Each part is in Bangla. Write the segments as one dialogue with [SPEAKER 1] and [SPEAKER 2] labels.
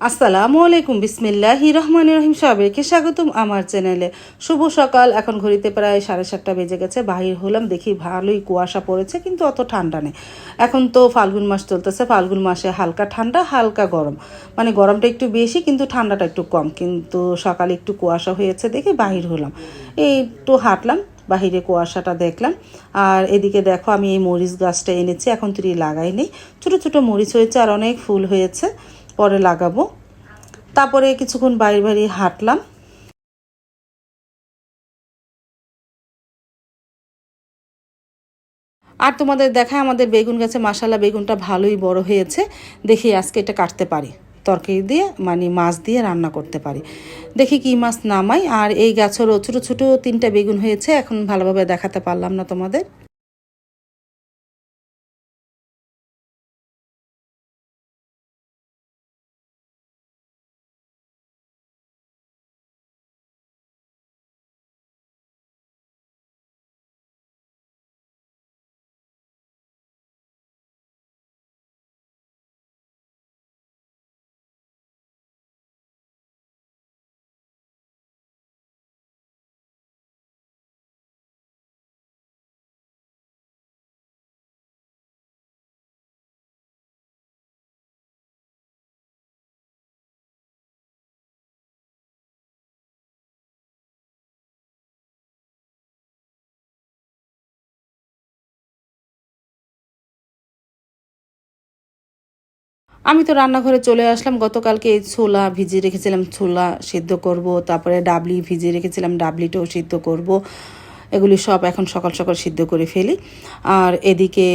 [SPEAKER 1] আসসালামু আলাইকুম, বিসমিল্লাহ রহমান রহিম সবাইকে স্বাগতম আমার চ্যানেলে। শুভ সকাল, এখন ঘড়িতে প্রায় সাড়ে সাতটা বেজে গেছে। বাহির হলাম, দেখি ভালোই কুয়াশা পড়েছে, কিন্তু অত ঠান্ডা নেই। এখন তো ফাল্গুন মাস চলতেছে, ফাল্গুন মাসে হালকা ঠান্ডা, হালকা গরম। মানে গরমটা একটু বেশি, কিন্তু ঠান্ডাটা একটু কম। কিন্তু সকালে একটু কুয়াশা হয়েছে, দেখে বাহির হলাম। এই একটু হাঁটলাম, বাহিরে কুয়াশাটা দেখলাম। আর এদিকে দেখো, আমি এই মরিচ গাছটা এনেছি, এখন তুই লাগাইনি ছোটো ছোটো মরিচ হয়েছে, আর অনেক ফুল হয়েছে। পরে লাগাবো। তারপরে কিছুক্ষণ বাইরে বাইরে হাঁটলাম। আর তোমাদের দেখায় আমাদের বেগুন গাছে মাসালা বেগুনটা ভালোই বড় হয়েছে। দেখি আজকে এটা কাটতে পারি। তরকারি দিয়ে মানে মাছ দিয়ে রান্না করতে পারি। দেখি কি মাছ নামাই। আর এই গাছেরও ছোটো ছোটো তিনটা বেগুন হয়েছে। এখন ভালোভাবে দেখাতে পারলাম না তোমাদের। আমি তো রান্নাঘরে চলে আসলাম, গতকালকে ছোলা ভিজিয়ে রেখেছিলাম, ছোলা সিদ্ধ করব, তারপরে ডাবলি ভিজিয়ে রেখেছিলাম, ডাবলিটাও সিদ্ধ করব। এগুলি সব এখন সকাল সকাল সিদ্ধ করে ফেলি। আর এদিকে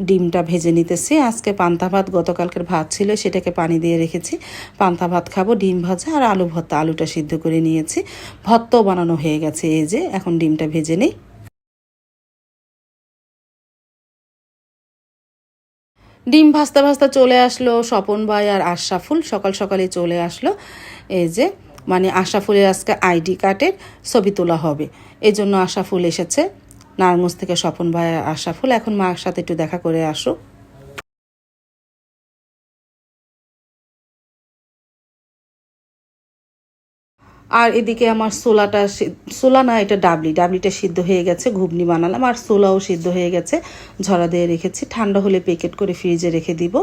[SPEAKER 1] ডিমটা ভেজে নিতেছি। আজকে পান্তা ভাত, গতকালকের ভাত ছিল, সেটাকে পানি দিয়ে রেখেছি। পান্তা ভাত খাব, ডিম ভাজা আর আলু ভর্তা, আলুটা সিদ্ধ করে নিয়েছি। ভর্তাও বানানো হয়ে গেছে, এই যে, এখন ডিমটা ভেজে নিই। ডিম ভাস্তা ভাস্তা চলে আসলো স্বপন ভাই আর আশাফুল সকাল সকালে চলে আসলো। এই যে মানে আশাফুলের আজকে আইডি কার্ডের ছবি তোলা হবে। এই জন্য আশাফুল এসেছে। নারায়ণগঞ্জ থেকে স্বপন ভাই আর আশাফুল এখন মার সাথে একটু দেখা করে আসো আর এদিকে আমার সোলাটা সোলা না, এটা ডাবলি। ডাবলিটা সিদ্ধ হয়ে গেছে, ঘুগনি বানালাম, আর সোলাও সিদ্ধ হয়ে গেছে। ঝরা দিয়ে রেখেছি, ঠান্ডা হলে প্যাকেট করে ফ্রিজে রেখে দিব।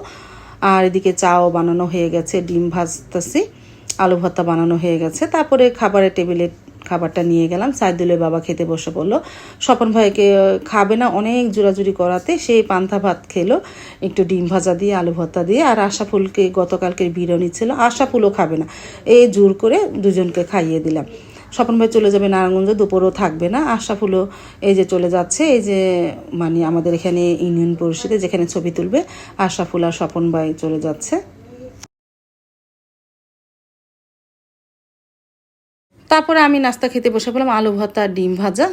[SPEAKER 1] আর এদিকে চাও বানানো হয়ে গেছে, ডিম ভাজতেছি, আলু ভর্তা বানানো হয়ে গেছে। তারপরে খাবারের টেবিলে খাবারটা নিয়ে গেলাম। সাইদুলের বাবা খেতে বসে পড়ল স্বপন ভাইকে খাবে না, অনেক জোরাজুরি করাতে। সেই পান্থা ভাত খেলো, একটু ডিম ভাজা দিয়ে, আলু ভর্তা দিয়ে। আর আশাফুলকে গতকালকের বিরিয়ানি ছিল আশাফুলও খাবে না। এই জোর করে দুজনকে খাইয়ে দিলাম। স্বপন ভাই চলে যাবে নারায়ণগঞ্জ, দুপুরও থাকবে না। আশাফুলও এই যে চলে যাচ্ছে, এই যে মানে আমাদের এখানে ইউনিয়ন পরিষদে যেখানে ছবি তুলবে আশাফুল আর স্বপন ভাই চলে যাচ্ছে। তারপরে আমি নাস্তা খেতে বসে পড়লাম, আলু ভর্তা, ডিম ভাজা।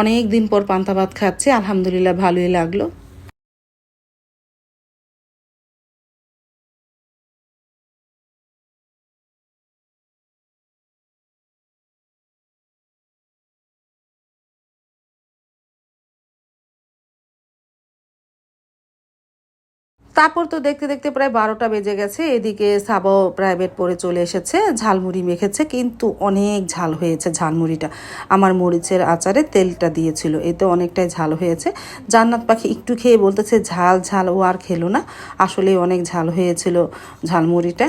[SPEAKER 1] অনেক দিন পর পান্তা ভাত খাচ্ছে, আলহামদুলিল্লাহ ভালোই লাগল। তারপর তো দেখতে দেখতে প্রায় বারোটা বেজে গেছে। এদিকে সাবাও প্রাইভেট পরে চলে এসেছে। ঝালমুড়ি মেখেছে, কিন্তু অনেক ঝাল হয়েছে ঝালমুড়িটা। আমার মরিচের আচারে তেলটা দিয়েছিল, এতে অনেকটাই ঝাল হয়েছে। জান্নাত পাখি একটু খেয়ে বলতেছে, ঝাল ঝাল, ও আর খেলো না। আসলে অনেক ঝাল হয়েছিল ঝালমুড়িটা।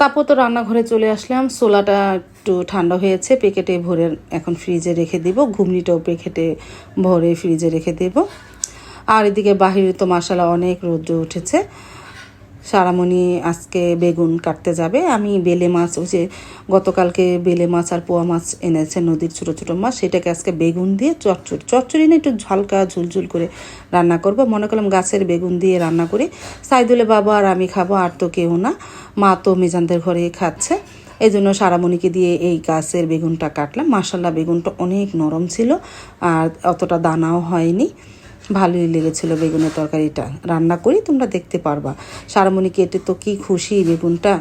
[SPEAKER 1] তারপর তো রান্নাঘরে চলে আসলাম। সোলাটা একটু ঠান্ডা হয়েছে প্যাকেটে ভরে এখন ফ্রিজে রেখে দিব। ঘুমনিটাও প্যাকেটে ভরে ফ্রিজে রেখে দেব। আর এদিকে বাহিরে তো মশালা অনেক রৌদ্র উঠেছে। সারামণি আজকে বেগুন কাটতে যাবে। আমি বেলে মাছ, ওই যে গতকালকে বেলে মাছ আর পোয়া মাছ এনেছে নদীর ছোটো ছোটো মাছ, সেটাকে আজকে বেগুন দিয়ে চচ্চড়ি চচ্চড়ি না, একটু হালকা ঝুলঝুল করে রান্না করব। মনে করলাম গাছের বেগুন দিয়ে রান্না করি। সাইদুলে বাবা আর আমি খাব, আর তো কেউ না। মা তো মেজানদের ঘরে খাচ্ছে। এই জন্য সারামণিকে দিয়ে এই গাছের বেগুনটা কাটলাম। মাসাল্লা বেগুনটা অনেক নরম ছিল আর অতটা দানাও হয়নি। ভালোই লেগেছিলো বেগুনের তরকারিটা। রান্না করি, তোমরা দেখতে পারবা। সারামণিকে কেটে তো কি খুশি বেগুনটা?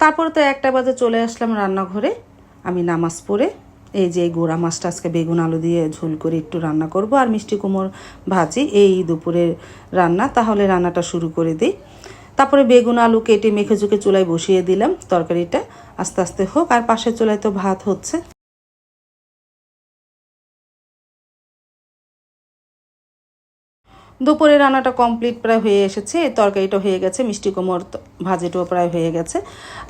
[SPEAKER 1] তারপরে তো একটা বাজে চলে আসলাম রান্নাঘরে। আমি নামাজ পড়ে এই যে গোড়া মাছটা আজকে বেগুন আলু দিয়ে ঝোল করে একটু রান্না করব আর মিষ্টি কুমোর ভাজি এই দুপুরের রান্না, তাহলে রান্নাটা শুরু করে দিই। তারপরে বেগুন আলু কেটে মেখে চুলায় বসিয়ে দিলাম তরকারিটা। আস্তে আস্তে হোক, আর পাশের চুলায় তো ভাত হচ্ছে। দুপুরে রান্নাটা কমপ্লিট প্রায় হয়ে এসেছে তরকারিটা হয়ে গেছে, মিষ্টি কোমর ভাজিটাও প্রায় হয়ে গেছে।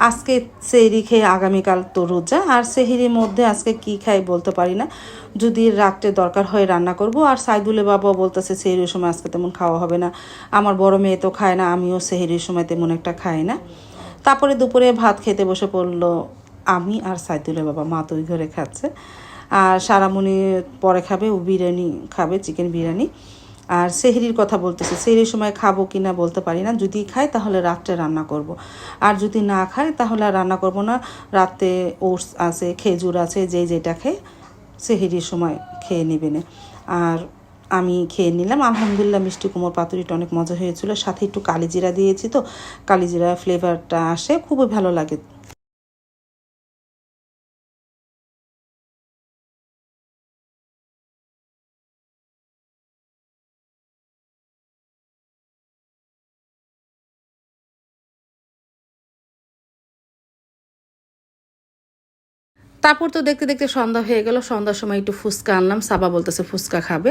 [SPEAKER 1] আজকে সেহরি খেয়ে আগামীকাল তো রোজা, আর সেহরির মধ্যে আজকে কি খাই বলতে পারি না। যদি রাত্রে দরকার হয় রান্না করব, আর সাইদুলে বাবা বলতেছে সেহরির সময় আজকে তেমন খাওয়া হবে না। আমার বড় মেয়ে তো খায় না, আমিও সেহরির সময় তেমন একটা খাই না। তারপরে দুপুরে ভাত খেতে বসে পড়ল আমি আর সাইদুলের বাবা, মা তো ওই ঘরে খাচ্ছে। আর সারামণি পরে খাবে, ও বিরিয়ানি খাবে, চিকেন বিরিয়ানি। আর সেহরির কথা বলতেছে, সেহরির সময় খাব কি না বলতে পারি না, যদি খাই তাহলে রাত্রে রান্না করব। আর যদি না খাই তাহলে আর রান্না করব না, রাতে ওটস আছে, খেজুর আছে, যে যেটা খেয়ে সেহরির সময় খেয়ে নেবে না আর আমি খেয়ে নিলাম, আলহামদুলিল্লাহ মিষ্টি কুমোর পাতুরিটা অনেক মজা হয়েছিল, সাথে একটু কালিজিরা দিয়েছি তো, কালিজিরা ফ্লেভারটা আসে, খুবই ভালো লাগে তারপর তো দেখতে দেখতে সন্ধ্যা হয়ে গেল। সন্ধ্যার সময় একটু ফুচকা আনলাম। সাবা বলতেছে ফুচকা খাবে।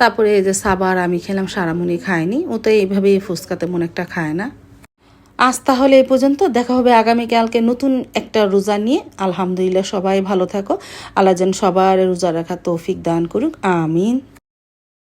[SPEAKER 1] তারপরে এই যে সাবা আর আমি খেলাম সারামুনি খায়নি। ও তো এইভাবেই ফুচকা তেমন একটা খায় না। আজ তাহলে এই পর্যন্ত। দেখা হবে আগামীকালকে নতুন একটা রোজা নিয়ে। আলহামদুলিল্লাহ সবাই ভালো থাকো। আল্লাহ যেন সবার রোজা রাখা তৌফিক দান করুক। আমিন।